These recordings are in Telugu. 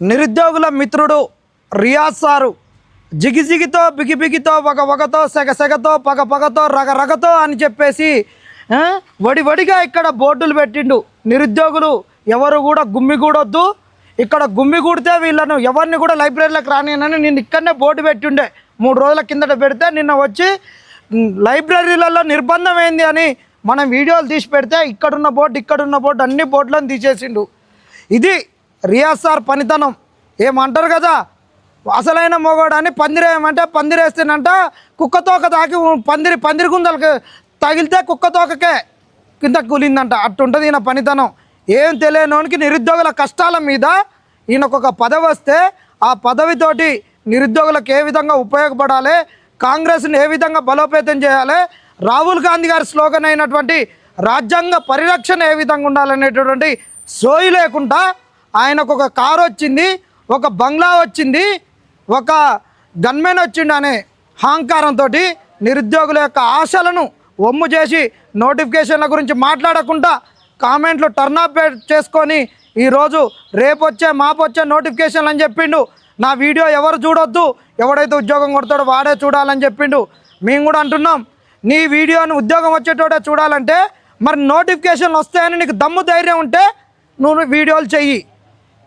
నిరుద్యోగుల మిత్రుడు రియాజ్ సారు. జిగిజిగితో బిగిబిగితో ఒక వగతో సెగ సెగతో పగ పగతో రగ రగతో అని చెప్పేసి వడి వడిగా ఇక్కడ బోర్డులు పెట్టిండు. నిరుద్యోగులు ఎవరు కూడా గుమ్మిగూడొద్దు ఇక్కడ గుమ్మిగూడితే వీళ్ళను ఎవరిని కూడా లైబ్రరీలోకి రానియనని నేను ఇక్కడనే బోర్డు పెట్టిండే. మూడు రోజుల కిందట పెడితే నిన్న వచ్చి లైబ్రరీలలో నిర్బంధం ఏంది అని మనం వీడియోలు తీసి పెడితే ఇక్కడున్న బోర్డు ఇక్కడున్న బోర్డు అన్ని బోర్డులను తీసేసిండు. ఇది రియాజ్ సార్ పనితనం. ఏమంటారు కదా? అసలైన మొగోడని పందిరేయమంటే పందిరేస్తేనంట కుక్కతోక తాకి పందిరి పందిరి గుందలకి తగిలితే కుక్కతోకకే కింద కూలిందంట. అట్టుంటుంది ఈయన పనితనం. ఏం తెలియనోనికి నిరుద్యోగుల కష్టాల మీద ఈయనకొక పదవి వస్తే ఆ పదవితోటి నిరుద్యోగులకు ఏ విధంగా ఉపయోగపడాలి కాంగ్రెస్ని ఏ విధంగా బలోపేతం చేయాలి రాహుల్ గాంధీ గారి స్లోగన్ అయినటువంటి రాజ్యాంగ పరిరక్షణ ఏ విధంగా ఉండాలనేటటువంటి సోయి లేకుండా ఆయనకు ఒక కారు వచ్చింది ఒక బంగ్లా వచ్చింది ఒక గన్మెన్ వచ్చిండు అనే అహంకారంతో నిరుద్యోగుల యొక్క ఆశలను ఒమ్ము చేసి నోటిఫికేషన్ల గురించి మాట్లాడకుండా కామెంట్లు టర్న్ ఆఫ్ చేసుకొని ఈరోజు రేపొచ్చే మాపొచ్చే నోటిఫికేషన్లు అని చెప్పిండు. నా వీడియో ఎవరు చూడొద్దు ఎవడైతే ఉద్యోగం కొడతాడో వాడే చూడాలని చెప్పిండు. మేము కూడా అంటున్నాం నీ వీడియోని ఉద్యోగం వచ్చేటోడే చూడాలంటే మరి నోటిఫికేషన్లు వస్తాయని నీకు దమ్ము ధైర్యం ఉంటే నువ్వు వీడియోలు చెయ్యి.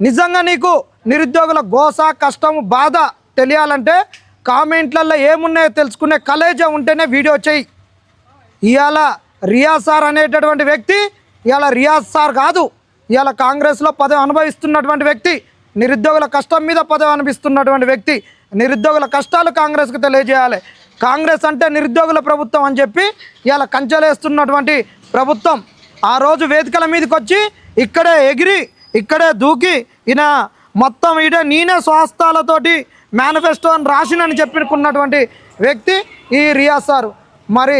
నిజంగా నీకు నిరుద్యోగుల గోస కష్టం బాధ తెలియాలంటే కామెంట్లలో ఏమున్నాయో తెలుసుకునే కలేజా ఉంటేనే వీడియో చేయి ఇవాళ రియాజ్ సార్ అనేటటువంటి వ్యక్తి ఇవాళ రియాజ్ సార్ కాదు ఇవాళ కాంగ్రెస్లో పదవి అనుభవిస్తున్నటువంటి వ్యక్తి నిరుద్యోగుల కష్టం మీద పదవి అనిపిస్తున్నటువంటి వ్యక్తి నిరుద్యోగుల కష్టాలు కాంగ్రెస్కి తెలియజేయాలి. కాంగ్రెస్ అంటే నిరుద్యోగుల ప్రభుత్వం అని చెప్పి ఇవాళ కంచెలేస్తున్నటువంటి ప్రభుత్వం. ఆ రోజు వేదికల మీదకి వచ్చి ఇక్కడే ఎగిరి ఇక్కడే దూకి ఈయన మొత్తం ఈడ నేనే స్వాస్థాలతోటి మేనిఫెస్టో అని రాసినని చెప్పుకున్నటువంటి వ్యక్తి ఈ రియాజ్ సారు. మరి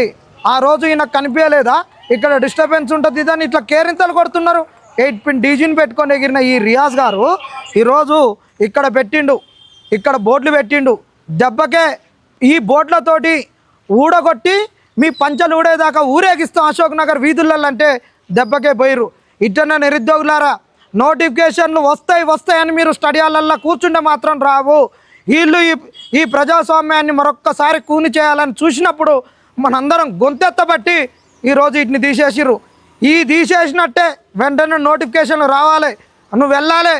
ఆ రోజు ఈయన కనిపించలేదా? ఇక్కడ డిస్టర్బెన్స్ ఉంటుంది ఇదని ఇట్లా కేరింతలు కొడుతున్నారు. ఎయిట్ పిన్ డీజీని పెట్టుకొని ఎగిరిన ఈ రియాజ్ గారు ఈరోజు ఇక్కడ పెట్టిండు. ఇక్కడ బోర్డులు పెట్టిండు. దెబ్బకే ఈ బోట్లతోటి ఊడగొట్టి మీ పంచలు ఊడేదాకా ఊరేగిస్తాం అశోక్ నగర్ వీధులలో అంటే దెబ్బకే పోయిరు ఇట్టన్న నిరుద్యోగులారా నోటిఫికేషన్లు వస్తాయి వస్తాయని మీరు స్టడీలలో కూర్చుంటే మాత్రం రావు. వీళ్ళు ఈ ఈ ప్రజాస్వామ్యాన్ని మరొక్కసారి కూని చేయాలని చూసినప్పుడు మనందరం గొంతెత్తబట్టి ఈరోజు వీటిని తీసేసిర్రు. ఈ తీసేసినట్టే వెంటనే నోటిఫికేషన్లు రావాలి. నువ్వు వెళ్ళాలి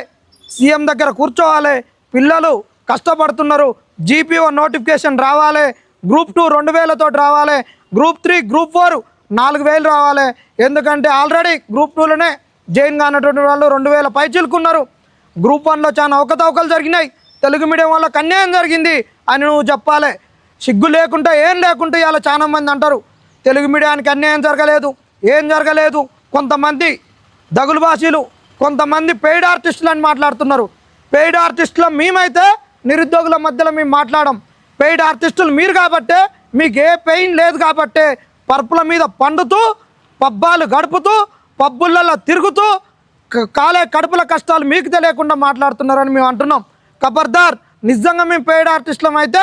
సీఎం దగ్గర కూర్చోవాలి. పిల్లలు కష్టపడుతున్నారు. జీపీఓ నోటిఫికేషన్ రావాలి. గ్రూప్ టూ రెండు వేలతో రావాలి. గ్రూప్ త్రీ గ్రూప్ ఫోర్ నాలుగు వేలు రావాలి. ఎందుకంటే ఆల్రెడీ గ్రూప్ టూలోనే జైన్ కానటువంటి వాళ్ళు రెండు వేల పైచిలుకున్నారు. గ్రూప్ వన్లో చాలా అవకతవకలు జరిగినాయి. తెలుగు మీడియం వాళ్ళకి అన్యాయం జరిగింది అని నువ్వు చెప్పాలి. సిగ్గు లేకుండా ఏం లేకుండా ఇలా చాలా మంది అంటారు. తెలుగు మీడియానికి అన్యాయం జరగలేదు ఏం జరగలేదు. కొంతమంది దగులు భాషీలు కొంతమంది పెయిడ్ ఆర్టిస్టులు అని మాట్లాడుతున్నారు. పెయిడ్ ఆర్టిస్టుల మేమైతే నిరుద్యోగుల మధ్యలో మేము మాట్లాడడం పెయిడ్ ఆర్టిస్టులు మీరు కాబట్టే మీకు ఏ పెయిన్ లేదు కాబట్టే పరుపుల మీద పండుతూ పబ్బాలు గడుపుతూ పబ్బులలో తిరుగుతూ క- కాలే కడుపుల కష్టాలు మీకు తెలియకుండా మాట్లాడుతున్నారని మేము అంటున్నాం. కబర్దార్ నిజంగా మేము పెయిడ్ ఆర్టిస్టులం అయితే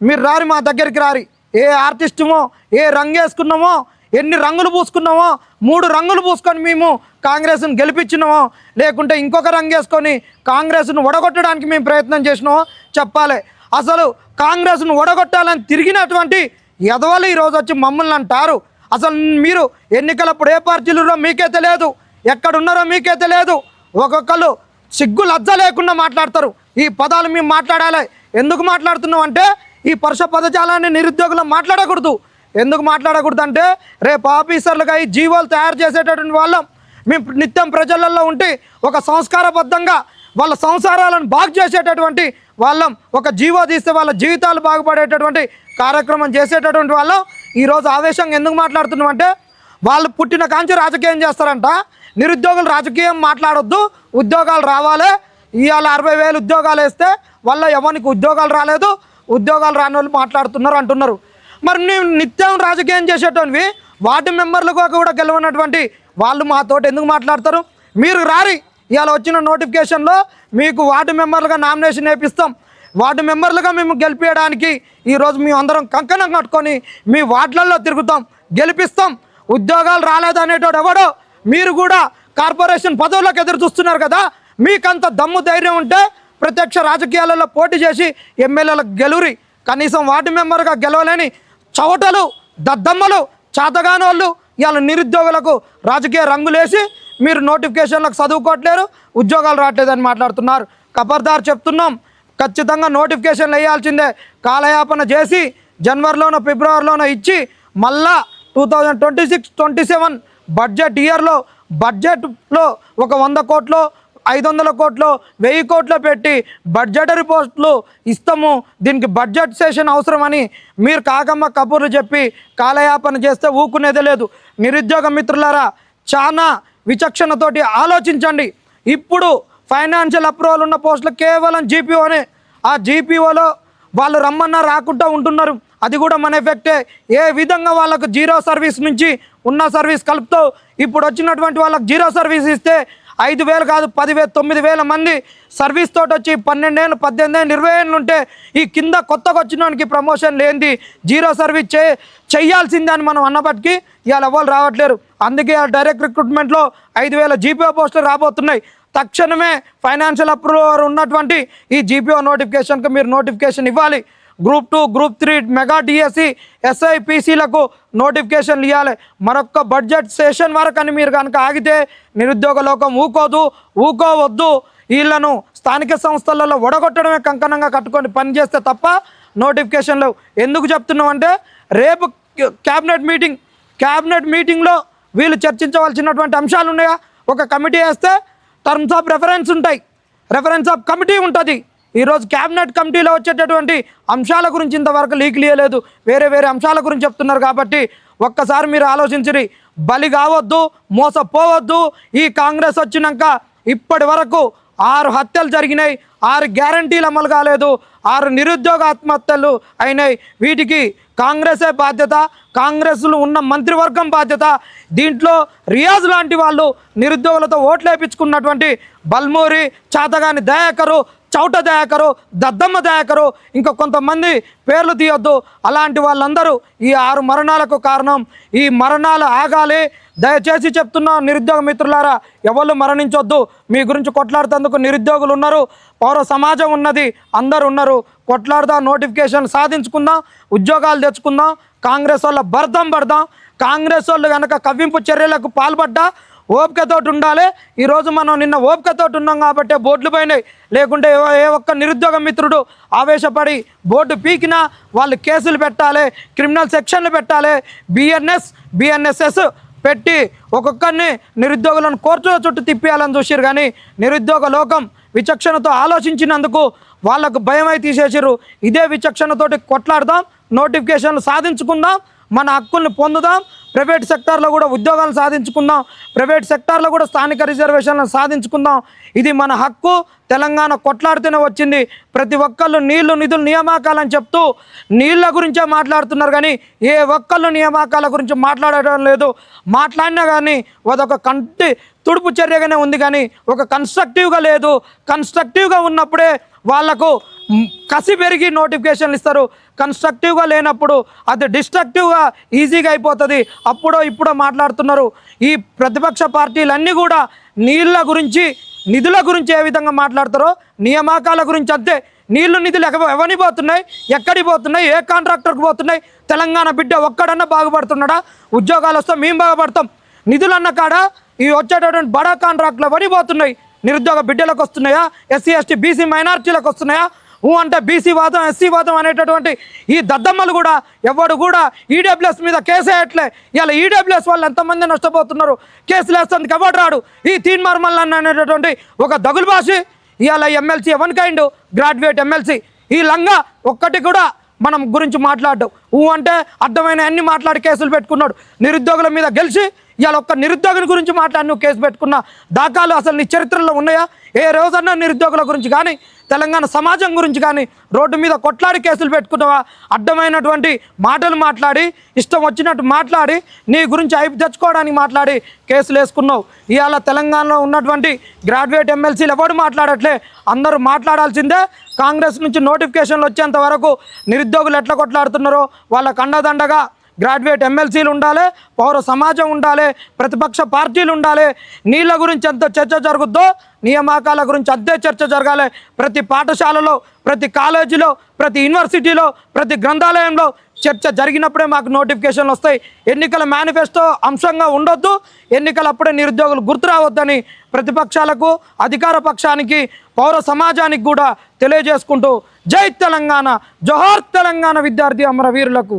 మీరు రారి మా దగ్గరికి రారి. ఏ ఆర్టిస్టుమో ఏ రంగు వేసుకున్నామో ఎన్ని రంగులు పూసుకున్నామో మూడు రంగులు పూసుకొని మేము కాంగ్రెస్ను గెలిపించినామో లేకుంటే ఇంకొక రంగు వేసుకొని కాంగ్రెస్ను ఒడగొట్టడానికి మేము ప్రయత్నం చేసినామో చెప్పాలి. అసలు కాంగ్రెస్ను ఒడగొట్టాలని తిరిగినటువంటి ఎదవలు ఈరోజు వచ్చి మమ్మల్ని అంటారు. అసలు మీరు ఎన్నికలప్పుడు ఏ పార్టీలున్నారో మీకే తెలియదు. ఎక్కడున్నారో మీకే తెలియదు. ఒక్కొక్కరు సిగ్గు లజ్జ లేకుండా మాట్లాడతారు. ఈ పదాలు మేము మాట్లాడాలి. ఎందుకు మాట్లాడుతున్నాం అంటే ఈ పరుష పదజాలాన్ని నిరుద్యోగులు మాట్లాడకూడదు. ఎందుకు మాట్లాడకూడదు అంటే రేపు ఆఫీసర్లుగా ఈ జీవోలు తయారు చేసేటటువంటి వాళ్ళం. మేము నిత్యం ప్రజలలో ఉండి ఒక సంస్కారబద్ధంగా వాళ్ళ సంసారాలను బాగు చేసేటటువంటి వాళ్ళం. ఒక జీవో తీస్తే వాళ్ళ జీవితాలు బాగుపడేటటువంటి కార్యక్రమం చేసేటటువంటి వాళ్ళం. ఈరోజు ఆవేశంగా ఎందుకు మాట్లాడుతున్నాం అంటే వాళ్ళు పుట్టిన కాంచి రాజకీయం చేస్తారంట. నిరుద్యోగులు రాజకీయం మాట్లాడొద్దు ఉద్యోగాలు రావాలి. ఇవాళ అరవై వేలు ఉద్యోగాలు వేస్తే వాళ్ళ ఎవరికి ఉద్యోగాలు రాలేదు ఉద్యోగాలు రాని వాళ్ళు మాట్లాడుతున్నారు అంటున్నారు. మరి నేను నిత్యం రాజకీయం చేసేటోనివి వార్డు మెంబర్లుగా కూడా గెలవనటువంటి వాళ్ళు మాతోటి ఎందుకు మాట్లాడతారు? మీరు రారి ఇవాళ వచ్చిన నోటిఫికేషన్లో మీకు వార్డు మెంబర్లుగా నామినేషన్ వేపిస్తాం. వార్డు మెంబర్లుగా మేము గెలిపించడానికి ఈరోజు మేము అందరం కంకణం కట్టుకొని మీ వార్డులలో తిరుగుతాం గెలిపిస్తాం. ఉద్యోగాలు రాలేదు అనేటోడు ఎవడో? మీరు కూడా కార్పొరేషన్ పదవులకు ఎదురు చూస్తున్నారు కదా మీకంత దమ్ము ధైర్యం ఉంటే ప్రత్యక్ష రాజకీయాలలో పోటీ చేసి ఎమ్మెల్యేలకు గెలువురి కనీసం వార్డు మెంబర్గా గెలవలేని చవటలు దద్దమ్మలు చేతగానోళ్ళు ఇవాళ నిరుద్యోగులకు రాజకీయ రంగులేసి మీరు నోటిఫికేషన్లకు చదువుకోవట్లేరు ఉద్యోగాలు రావట్లేదని మాట్లాడుతున్నారు. కబర్దార్ చెప్తున్నాం ఖచ్చితంగా నోటిఫికేషన్లు వేయాల్సిందే. కాలయాపన చేసి జనవరిలోనో ఫిబ్రవరిలోనో ఇచ్చి మళ్ళా two thousand twenty six twenty seven budget ఇయర్లో బడ్జెట్లో ఒక వంద కోట్లు ఐదు వందల కోట్లు వెయ్యి కోట్లు పెట్టి బడ్జెటరీ పోస్టులు ఇస్తాము. దీనికి బడ్జెట్ సెషన్ అవసరమని మీరు కాకమ్మ కబుర్లు చెప్పి కాలయాపన చేస్తే ఊకునేదే లేదు. నిరుద్యోగ మిత్రులారా చాలా విచక్షణతోటి ఆలోచించండి. ఇప్పుడు ఫైనాన్షియల్ అప్రూవల్ ఉన్న పోస్టులు కేవలం జీపీఓనే ఆ జీపీఓలో వాళ్ళు రమ్మన్నా రాకుండా ఉంటున్నారు. అది కూడా మన ఎఫెక్టే ఏ. విధంగా వాళ్ళకు జీరో సర్వీస్ నుంచి ఉన్న సర్వీస్ కలుపుతూ ఇప్పుడు వచ్చినటువంటి వాళ్ళకి జీరో సర్వీస్ ఇస్తే ఐదు వేలు కాదు పదివేలు తొమ్మిది వేల మంది సర్వీస్ తోటి వచ్చి పన్నెండేళ్ళు పద్దెనిమిదేళ్ళు ఇరవై ఏళ్ళు ఉంటే ఈ కింద కొత్తగా వచ్చిన వానికి ప్రమోషన్ లేనిది జీరో సర్వీస్ చే చేయాల్సిందే అని మనం అన్నప్పటికీ ఇవాళ ఎవరు రావట్లేరు. అందుకే ఆ డైరెక్ట్ రిక్రూట్మెంట్లో ఐదు వేల జీపీఓ పోస్టులు రాబోతున్నాయి. తక్షణమే ఫైనాన్షియల్ అప్రూవర్ ఉన్నటువంటి ఈ జీపీఓ నోటిఫికేషన్కి మీరు నోటిఫికేషన్ ఇవ్వాలి. Group two group three mega DSC ఎస్ఐపిసిలకు నోటిఫికేషన్లు ఇవ్వాలి మరొక బడ్జెట్ సెషన్ వరకు అని మీరు కనుక ఆగితే నిరుద్యోగ లోకం ఊకోదు ఊకోవద్దు. వీళ్ళను స్థానిక సంస్థలలో ఒడగొట్టడమే కంకణంగా కట్టుకొని పనిచేస్తే తప్ప నోటిఫికేషన్లు ఎందుకు చెప్తున్నాం అంటే రేపు క్యాబినెట్ మీటింగ్ క్యాబినెట్ మీటింగ్లో వీళ్ళు చర్చించవలసినటువంటి అంశాలు ఉన్నాయా? ఒక కమిటీ వేస్తే టర్మ్స్ ఆఫ్ రెఫరెన్స్ ఉంటాయి. రెఫరెన్స్ ఆఫ్ కమిటీ ఉంటుంది. ఈరోజు క్యాబినెట్ కమిటీలో వచ్చేటటువంటి అంశాల గురించి ఇంతవరకు లీక్ లేదు వేరే వేరే అంశాల గురించి చెప్తున్నారు కాబట్టి ఒక్కసారి మీరు ఆలోచించరి. బలి కావద్దు మోసపోవద్దు. ఈ కాంగ్రెస్ వచ్చినాక ఇప్పటి వరకు ఆరు హత్యలు జరిగినాయి. ఆరు గ్యారంటీలు అమలు కాలేదు. ఆరు నిరుద్యోగ ఆత్మహత్యలు అయినాయి. వీటికి కాంగ్రెసే బాధ్యత కాంగ్రెస్లో ఉన్న మంత్రివర్గం బాధ్యత. దీంట్లో రియాజ్ లాంటి వాళ్ళు నిరుద్యోగులతో ఓట్లేపించుకున్నటువంటి బల్మూరి చాతగాని దయాకరు చౌట దయాకరు దద్దమ్మ దయాకరు ఇంకా కొంతమంది పేర్లు తీయొద్దు. అలాంటి వాళ్ళందరూ ఈ ఆరు మరణాలకు కారణం. ఈ మరణాలు ఆగాలి. దయచేసి చెప్తున్నా నిరుద్యోగ మిత్రులారా ఎవరు మరణించొద్దు. మీ గురించి కొట్లాడుతందుకు నిరుద్యోగులు ఉన్నారు పౌర సమాజం ఉన్నది అందరు ఉన్నారు. కొట్లాడదాం నోటిఫికేషన్ సాధించుకుందాం ఉద్యోగాలు తెచ్చుకుందాం కాంగ్రెస్ వాళ్ళ బర్ధం పడదాం కాంగ్రెస్ వాళ్ళు కనుక కవ్వింపు చర్యలకు పాల్పడ్డా ఓపికతోటి ఉండాలి. ఈరోజు మనం నిన్న ఓపికతోటి ఉన్నాం కాబట్టి బోర్డులు పోయినాయి. లేకుంటే ఏ- ఏ ఒక్క నిరుద్యోగ మిత్రుడు ఆవేశపడి బోర్డు పీకినా వాళ్ళు కేసులు పెట్టాలి క్రిమినల్ సెక్షన్లు పెట్టాలి. బిఎన్ఎస్ బిఎన్ఎస్ఎస్ పెట్టి ఒక్కొక్కరిని నిరుద్యోగులను కోర్టుల చుట్టూ తిప్పేయాలని చూసారు కానీ నిరుద్యోగ లోకం విచక్షణతో ఆలోచించినందుకు వాళ్ళకు భయం అయి తీసేసారు ఇదే విచక్షణతోటి కొట్లాడదాం నోటిఫికేషన్లు సాధించుకుందాం మన హక్కుల్ని పొందుదాం ప్రైవేట్ సెక్టార్లో కూడా ఉద్యోగాలు సాధించుకుందాం ప్రైవేట్ సెక్టార్లో కూడా స్థానిక రిజర్వేషన్లను సాధించుకుందాం. ఇది మన హక్కు. తెలంగాణ కొట్లాడుతూనే వచ్చింది. ప్రతి ఒక్కళ్ళు నీళ్ళు నిధులు నియామకాలని చెప్తూ నీళ్ళ గురించే మాట్లాడుతున్నారు కానీ ఏ ఒక్కళ్ళు నియామకాల గురించి మాట్లాడటం లేదు. మాట్లాడినా కానీ అదొక కంటి తుడుపు చర్యగానే ఉంది కానీ ఒక కన్స్ట్రక్టివ్గా లేదు. కన్స్ట్రక్టివ్గా ఉన్నప్పుడే వాళ్ళకు కసి పెరిగి నోటిఫికేషన్లు ఇస్తారు. కన్స్ట్రక్టివ్గా లేనప్పుడు అది డిస్ట్రక్టివ్గా ఈజీగా అయిపోతుంది. అప్పుడో ఇప్పుడో మాట్లాడుతున్నారు. ఈ ప్రతిపక్ష పార్టీలన్నీ కూడా నీళ్ళ గురించి నిధుల గురించి ఏ విధంగా మాట్లాడతారో నియామకాల గురించి అంతే. నీళ్ళు నిధులు ఎవ- ఎవరిని పోతున్నాయి? ఎక్కడికి పోతున్నాయి? ఏ కాంట్రాక్టర్కి పోతున్నాయి? తెలంగాణ బిడ్డ ఒక్కడన్నా బాగుపడుతున్నాడా? ఉద్యోగాలు వస్తే మేము బాగుపడతాం. నిధులు అన్న కాడ ఈ వచ్చేటటువంటి బడా కాంట్రాక్టులు ఎవరిని పోతున్నాయి? నిరుద్యోగ బిడ్డలకు వస్తున్నాయా? ఎస్సీ ఎస్టీ బీసీ మైనార్టీలకు వస్తున్నాయా? ఊ అంటే బీసీ వాదం ఎస్సీ వాదం అనేటటువంటి ఈ దద్దమ్మలు కూడా ఎవడు కూడా ఈడబ్ల్యూఎస్ మీద కేసు వేయట్లే. ఇలా ఈడబ్ల్యూఎస్ వాళ్ళు ఎంతమంది నష్టపోతున్నారు? కేసులు వేస్తుంది ఎవడు రాడు? ఈ తీన్ మర్మల్ అనేటటువంటి ఒక దగులు భాషి ఇవాళ ఎమ్మెల్సీ ఎవన్ కైండ్? Graduate MLC. ఈ లంగా ఒక్కటి కూడా మనం గురించి మాట్లాడడం. ఊ అంటే అర్థమైన అన్ని మాట్లాడి కేసులు పెట్టుకున్నాడు. నిరుద్యోగుల మీద గెలిచి ఇవాళ ఒక్క నిరుద్యోగుల గురించి మాట్లాడి నువ్వు కేసు పెట్టుకున్న దాఖలు అసలు నీ చరిత్రలో ఉన్నాయా? ఏ రోజన్నా నిరుద్యోగుల గురించి కానీ తెలంగాణ సమాజం గురించి కానీ రోడ్డు మీద కొట్లాడి కేసులు పెట్టుకున్నావా? అడ్డమైనటువంటి మాటలు మాట్లాడి ఇష్టం వచ్చినట్టు మాట్లాడి నీ గురించి ఐపు తెచ్చుకోవడానికి మాట్లాడి కేసులు వేసుకున్నావు. ఇవాళ తెలంగాణలో ఉన్నటువంటి గ్రాడ్యుయేట్ ఎమ్మెల్సీలు ఎవరు మాట్లాడట్లే? అందరూ మాట్లాడాల్సిందే. కాంగ్రెస్ నుంచి నోటిఫికేషన్లు వచ్చేంత వరకు నిరుద్యోగులు ఎట్లా కొట్లాడుతున్నారో వాళ్ళకు అండదండగా గ్రాడ్యుయేట్ ఎమ్మెల్సీలు ఉండాలి పౌర సమాజం ఉండాలి ప్రతిపక్ష పార్టీలు ఉండాలి. నీళ్ళ గురించి ఎంత చర్చ జరుగుద్దో నియామకాల గురించి అంతే చర్చ జరగాలి. ప్రతి పాఠశాలలో ప్రతి కాలేజీలో ప్రతి యూనివర్సిటీలో ప్రతి గ్రంథాలయంలో చర్చ జరిగినప్పుడే మాకు నోటిఫికేషన్లు వస్తాయి. ఎన్నికల మేనిఫెస్టో అంశంగా ఉండొద్దు. ఎన్నికలప్పుడే నిరుద్యోగులు గుర్తు రావద్దని ప్రతిపక్షాలకు అధికార పక్షానికి పౌర సమాజానికి కూడా తెలియజేసుకుంటూ జై తెలంగాణ జోహార్ తెలంగాణ విద్యార్థి అమరవీరులకు.